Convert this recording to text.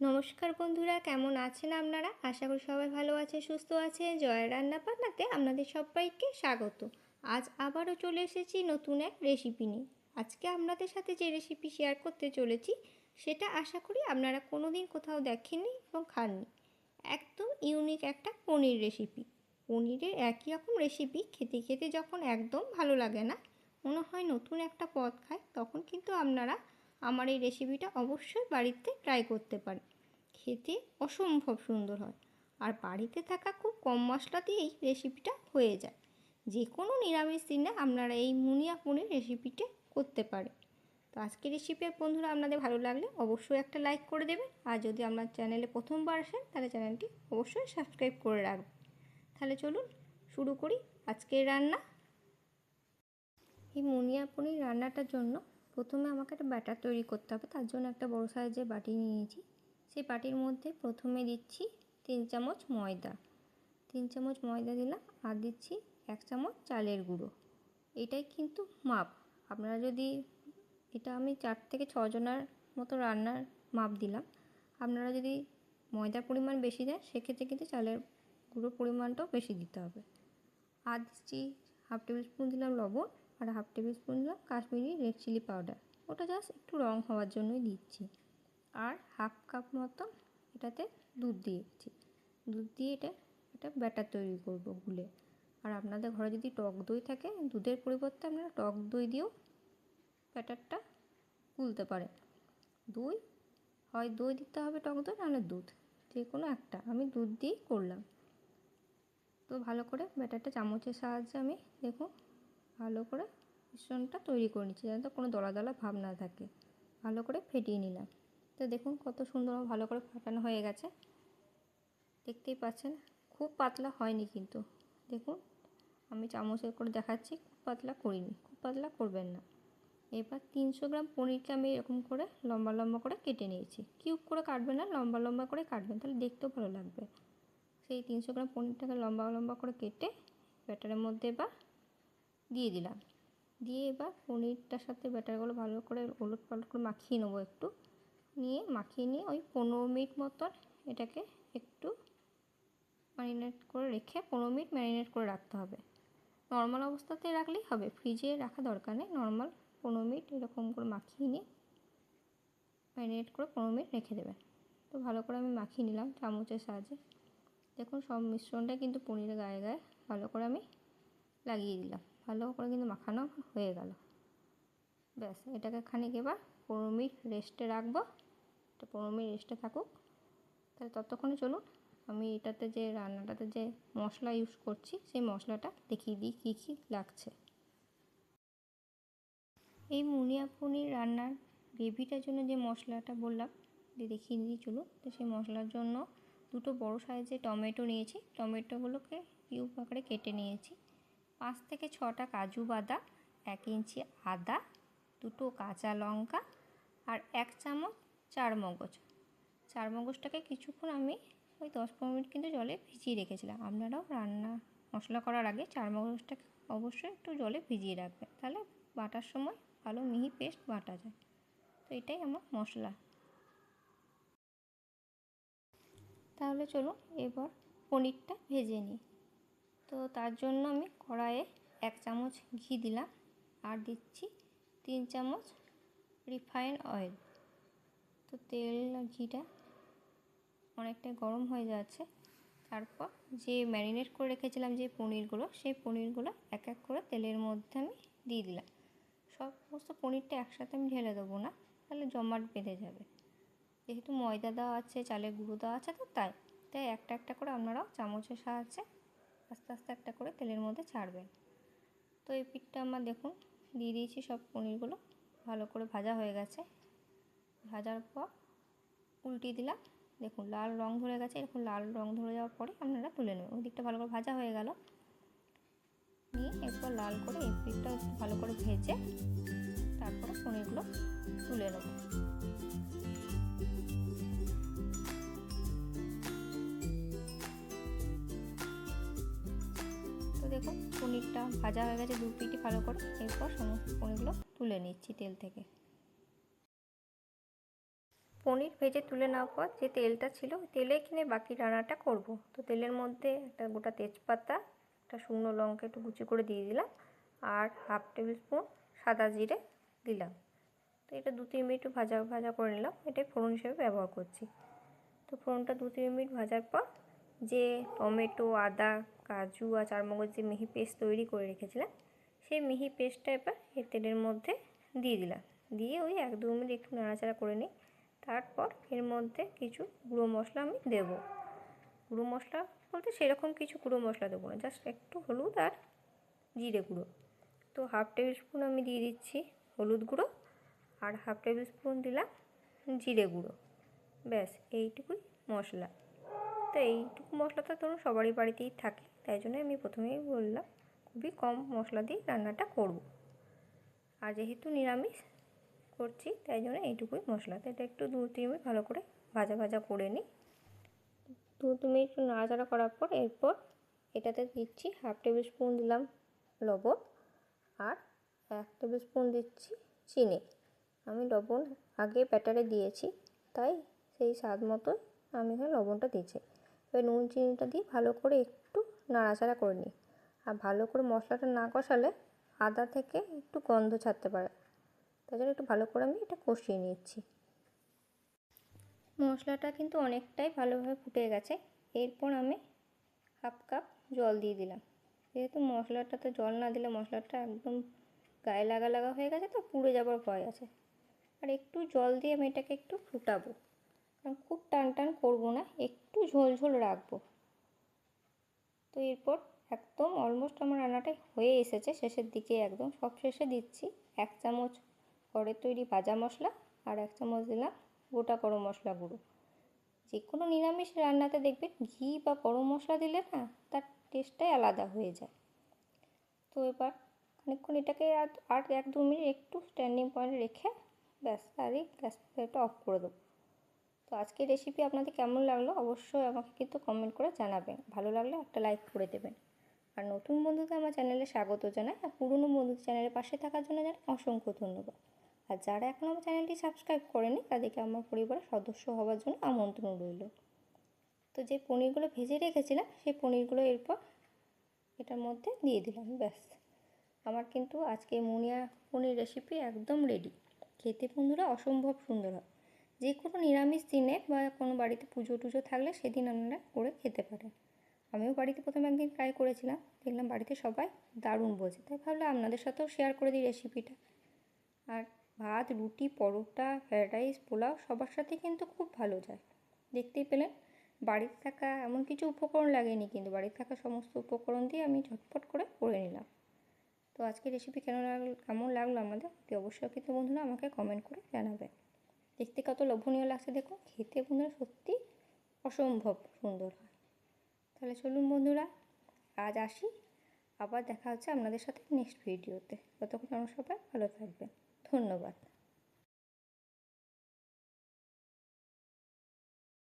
নমস্কার বন্ধুরা, কেমন আছেন আপনারা? আশা করি সবাই ভালো আছে সুস্থ আছে জয় রান্না পান্নাতে আপনাদের সবাইকে স্বাগত। আজ আবারও চলে এসেছি নতুন এক রেসিপি নিয়ে। আজকে আপনাদের সাথে যে রেসিপি শেয়ার করতে চলেছি, সেটা আশা করি আপনারা কোনো দিন কোথাও দেখেননি এবং খাননি। একদম ইউনিক একটা পনির রেসিপি পনিরের একই রকম রেসিপি খেতে খেতে যখন একদম ভালো লাগে না, মনে হয় নতুন একটা পদ খায়, তখন কিন্তু আপনারা আমার এই রেসিপিটা অবশ্যই বাড়িতে ট্রাই করতে পারেন। খেতে অসম্ভব সুন্দর হয়। আর বাড়িতে থাকা খুব কম মশলা দিয়েই রেসিপিটা হয়ে যায়। যে কোনো নিরামিষ দিনে আপনারা এই মুনিয়া পনির রেসিপিটা করতে পারেন। তো আজকের রেসিপি বন্ধুরা আপনাদের ভালো লাগলে অবশ্যই একটা লাইক করে দেবেন। আর যদি আপনার চ্যানেলে প্রথমবার আসেন, তাহলে চ্যানেলটি অবশ্যই সাবস্ক্রাইব করে রাখবেন। তাহলে চলুন শুরু করি আজকের রান্না। এই মুনিয়া পনির রান্নাটার জন্য প্রথমে আমাকে একটা ব্যাটার তৈরি করতে হবে, তার জন্য একটা বড় সাইজের বাটি নিয়েছি। সেই বাটির মধ্যে প্রথমে দিচ্ছি তিন চামচ ময়দা। তিন চামচ ময়দা দিলাম আর দিচ্ছি এক চামচ চালের গুঁড়ো। এটাই কিন্তু মাপ। আপনারা যদি, এটা আমি চার থেকে ছজনের মতো রান্নার মাপ দিলাম। আপনারা যদি ময়দার পরিমাণ বেশি দেন, সেক্ষেত্রে কিন্তু চালের গুঁড়োর পরিমাণটাও বেশি দিতে হবে। আর দিচ্ছি হাফ টেবিল স্পুন দিলাম লবণ। আর half table spoon Kashmiri red chilli powder. ওটা জাস্ট একটু রং হওয়ার জন্যই দিচ্ছি। আর হাফ কাপ মতো এটাতে দুধ দিয়েছি। দুধ দিয়ে এটা একটা ব্যাটার তৈরি করব গুলে। আর আপনাদের ঘরে যদি টক দই থাকে, দুধের পরিবর্তে আপনারা টক দই দিয়েও ব্যাটারটা গুলতে পারেন। দই, হয় দই দিতে হবে টক দই, নাহলে দুধ, যে কোনো একটা। আমি দুধ দিয়েই করলাম। তো ভালো করে ব্যাটারটা চামচের সাহায্যে আমি, দেখুন ভালো করে মিশ্রণটা তৈরি করে নিচ্ছি যাতে কোনো দলা দলা ভাব না থাকে। ভালো করে ফেটিয়ে নিলাম। তো দেখুন কত সুন্দর ভালো করে ফাটানো হয়ে গেছে। দেখতেই পাচ্ছেন, খুব পাতলা হয়নি কিন্তু। দেখুন, আমি চামচের করে দেখাচ্ছি, খুব পাতলা করিনি, খুব পাতলা করবেন না। এবার তিনশো গ্রাম পনিরকে আমি এরকম করে লম্বা লম্বা করে কেটে নিয়েছি। কিউব করে কাটবেন না, লম্বা লম্বা করে কাটবেন, তাহলে দেখতেও ভালো লাগবে। সেই তিনশো গ্রাম পনিরটাকে লম্বা লম্বা করে কেটে ব্যাটারের মধ্যে এবার দিয়ে দিলাম। দিয়ে এবার পনিরটার সাথে ব্যাটারগুলো ভালো করে ওলট পালট করে মাখিয়ে নেব একটু। নিয়ে মাখিয়ে নিয়ে ওই পনেরো মিনিট মতন এটাকে একটু ম্যারিনেট করে রেখে পনেরো মিনিট ম্যারিনেট করে রাখতে হবে। নর্মাল অবস্থাতে রাখলেই হবে, ফ্রিজে রাখা দরকার নেই। নর্মাল পনেরো মিনিট এরকম করে মাখিয়ে নিয়ে ম্যারিনেট করে পনেরো মিনিট রেখে দেবেন। তো ভালো করে আমি মাখিয়ে নিলাম চামচের সাহায্যে। দেখুন সব মিশ্রণটা কিন্তু পনিরের গায়ে গায়ে ভালো করে আমি লাগিয়ে দিলাম। ভালো করে কিন্তু মাখানো হয়ে গেল। ব্যাস, এটাকে খানিক এবার পনেরো মিনিট রেস্টে রাখব। এটা পনেরো মিনিট রেস্টে থাকুক। তাহলে ততক্ষণে চলুন, আমি এটাতে যে রান্নাটাতে যে মশলা ইউজ করছি, সেই মশলাটা দেখিয়ে দিই কী কী লাগছে। এই মুনিয়া পনির রান্নার গ্রেভিটার জন্য যে মশলাটা বললাম দিয়ে দেখিয়ে দিই, চলুন। তো সেই মশলার জন্য দুটো বড় সাইজের টমেটো নিয়েছি। টমেটোগুলোকে কিউব আকারে কেটে নিয়েছি। পাঁচ থেকে ছটা কাজু বাদাম, এক ইঞ্চি আদা, দুটো কাঁচা লঙ্কা আর এক চামচ চার মগজ চার মগজটাকে কিছুক্ষণ আমি ওই দশ পনেরো মিনিট কিন্তু জলে ভিজিয়ে রেখেছিলাম। আপনারাও রান্না, মশলা করার আগে চার মগজটাকে অবশ্যই একটু জলে ভিজিয়ে রাখবেন। তাহলে বাটার সময় ভালো মিহি পেস্ট বাটা যায়। তো এটাই আমার মশলা। তাহলে চলুন এবার পনিরটা ভেজে নিই। তো তার জন্য আমি কড়াইয়ে এক চামচ ঘি দিলাম আর দিচ্ছি তিন চামচ রিফাইন অয়েল। তো তেল ঘিটা অনেকটা গরম হয়ে যাচ্ছে। তারপর যে ম্যারিনেট করে রেখেছিলাম যে পনিরগুলো, সেই পনিরগুলো এক এক করে তেলের মধ্যে আমি দিয়ে দিলাম। সমস্ত পনিরটা একসাথে আমি ঢেলে দেবো না, তাহলে জমাট বেঁধে যাবে। যেহেতু ময়দা দেওয়া আছে, চালের গুঁড়ো দেওয়া আছে তো তাই তাই একটা একটা করে আপনারাও চামচের সাহায্যে আস্তে আস্তে একটা করে তেলের মধ্যে ছাড়বেন। তো এই পিঠটা আমার দেখুন, দিয়ে দিয়েছি সব পনিরগুলো, ভালো করে ভাজা হয়ে গেছে। ভাজার পর উল্টিয়ে দিলাম। দেখুন, লাল রং ধরে গেছে। এরকম লাল রং ধরে যাওয়ার পরে আপনারা তুলে নেবেন। ওই দিকটা ভালো করে ভাজা হয়ে গেল। নিয়ে এরপর লাল করে এই পিঠটা ভালো করে ভেজে তারপরে পনিরগুলো তুলে নেব। তো দেখুন পনিরটা ভাজা হয়ে গেছে দু পিঠি ভালো করে। এরপর সমস্ত পনিরগুলো তুলে নিচ্ছি তেল থেকে। পনির ভেজে তুলে নেওয়ার পর যে তেলটা ছিল তেলে কিনে বাকি রান্নাটা করব। তো তেলের মধ্যে একটা গোটা তেজপাতা, একটা শুকনো লঙ্কা একটু কুচি করে দিয়ে দিলাম, আর হাফ টেবিল স্পুন সাদা জিরে দিলাম। তো এটা দু তিন মিনিট ভাজা ভাজা করে নিলাম। এটাই ফোড়ন হিসেবে ব্যবহার করছি। তো ফোড়নটা দু তিন মিনিট ভাজার পর যে টমেটো, আদা, কাজু আর চারমগজ যে মিহি পেস্ট তৈরি করে রেখেছিলাম, সেই মিহি পেস্টটা এবার এই তেলের মধ্যে দিয়ে দিলাম। দিয়ে ওই এক দু মিনিট একটু নাড়াচাড়া করে নিই। তারপর এর মধ্যে কিছু গুঁড়ো মশলা আমি দেবো। গুঁড়ো মশলা বলতে সেরকম কিছু গুঁড়ো মশলা দেবো না জাস্ট একটু হলুদ আর জিরে গুঁড়ো। তো হাফ টেবিল স্পুন আমি দিয়ে দিচ্ছি হলুদ গুঁড়ো আর হাফ টেবিল স্পুন দিলাম জিরে গুঁড়ো। ব্যাস, এইটুকুই মশলা। তো এইটুকু মশলা তো ধরুন সবারই বাড়িতেই থাকে। তাই জন্য আমি প্রথমেই বললাম, খুবই কম মশলা দিয়ে রান্নাটা করব। আর যেহেতু নিরামিষ করছি, তাই জন্য এইটুকুই মশলা। তো এটা একটু দু তিন মিনিট ভালো করে ভাজা ভাজা করে নিই। দু তিন মিনিট একটু নাড়াচাড়া করার পর এরপর এটাতে দিচ্ছি হাফ টেবিল স্পুন দিলাম লবণ আর এক টেবিল স্পুন দিচ্ছি চিনি। আমি লবণ আগে ব্যাটারে দিয়েছি, তাই সেই স্বাদ মতো আমি এখানে লবণটা দিচ্ছি এবার নুন চিনিটা দিয়ে ভালো করে একটু নাড়াচাড়া করে নিই। আর ভালো করে মশলাটা না কষালে আদা থেকে একটু গন্ধ ছাড়তে পারে। তাই জন্য একটু ভালো করে আমি এটা কষিয়ে নিচ্ছি। মশলাটা কিন্তু অনেকটাই ভালোভাবে ফুটে গেছে। এরপর আমি হাফ কাপ জল দিয়ে দিলাম। যেহেতু মশলাটাতে জল না দিলে মশলাটা একদম গায়ে লাগা লাগা হয়ে গেছে তো, পুড়ে যাবার ভয় আছে। আর একটু জল দিয়ে আমি এটাকে একটু ফুটাবো। খুব টান টান করব না, একটু ঝোল ঝোল রাখব। তো এরপর একদম অলমোস্ট আমার রান্নাটা হয়ে এসেছে, শেষের দিকে একদম সব শেষে দিচ্ছি। এক চামচ ঘরের তৈরি ভাজা মশলা আর এক চামচ দিলাম গোটা গরম মশলা গুঁড়ো। যে কোনো নিরামিষ রান্নাতে দেখবেন ঘি বা গরম মশলা দিলে না তার টেস্টটাই আলাদা হয়ে যায়। তো এবার খানিকক্ষণ এটাকে আর এক দু মিনিট একটু স্ট্যান্ডিং পয়েন্ট রেখে ব্যাস তারই গ্যাস অফ করে দেবো। তো আজকের রেসিপি আপনাদের কেমন লাগল অবশ্যই আমাকে কিন্তু কমেন্ট করে জানাবেন। ভালো লাগলে একটা লাইক করে দেবেন। আর নতুন বন্ধুদের আমার চ্যানেলে স্বাগত জানাই। আর পুরনো বন্ধুদের চ্যানেলের পাশে থাকার জন্য জানাই অসংখ্য ধন্যবাদ। আর যারা এখন আমার চ্যানেলটি সাবস্ক্রাইব করেনি, তাদেরকে আমার পরিবারের সদস্য হওয়ার জন্য আমন্ত্রণ রইল। তো যে পনিরগুলো ভেজে রেখেছিলাম, সেই পনিরগুলো এরপর এটার মধ্যে দিয়ে দিলাম, ব্যাস। আমার কিন্তু আজকে মুনিয়া পনির রেসিপি একদম রেডি খেতে বন্ধুরা অসম্ভব সুন্দর হয়। যে কোনো নিরামিষ দিনে বা কোনো বাড়িতে পুজো টুজো থাকলে সেদিন আপনারা করে খেতে পারেন। আমিও বাড়িতে প্রথমে একদিন ট্রাই করেছিলাম। দেখলাম বাড়িতে সবাই দারুণ বোঝে। তাই ভাবলাম আপনাদের সাথেও শেয়ার করে দিই রেসিপিটা আর ভাত, রুটি, পরোটা ফ্রায়েড রাইস পোলাও সবার সাথে কিন্তু খুব ভালো যায়। দেখতেই পেলেন, বাড়িতে থাকা এমন কিছু উপকরণ লাগেনি কিন্তু বাড়িতে থাকা সমস্ত উপকরণ দিয়ে আমি ঝটপট করে করে নিলাম। তো আজকে রেসিপি কেন লাগল, কেমন লাগল আমাদের? অবশ্যই কিন্তু বন্ধুরা আমাকে কমেন্ট করে জানাবেন। দেখতে কত লোভনীয় লাগছে দেখুন। খেতে বন্ধুরা সত্যি অসম্ভব সুন্দর হয়। তাহলে চলুন বন্ধুরা, আজ আসি। আবার দেখা হচ্ছে আপনাদের সাথে নেক্সট ভিডিওতে ততক্ষণ আমার সবাই ভালো থাকবেন। ধন্যবাদ।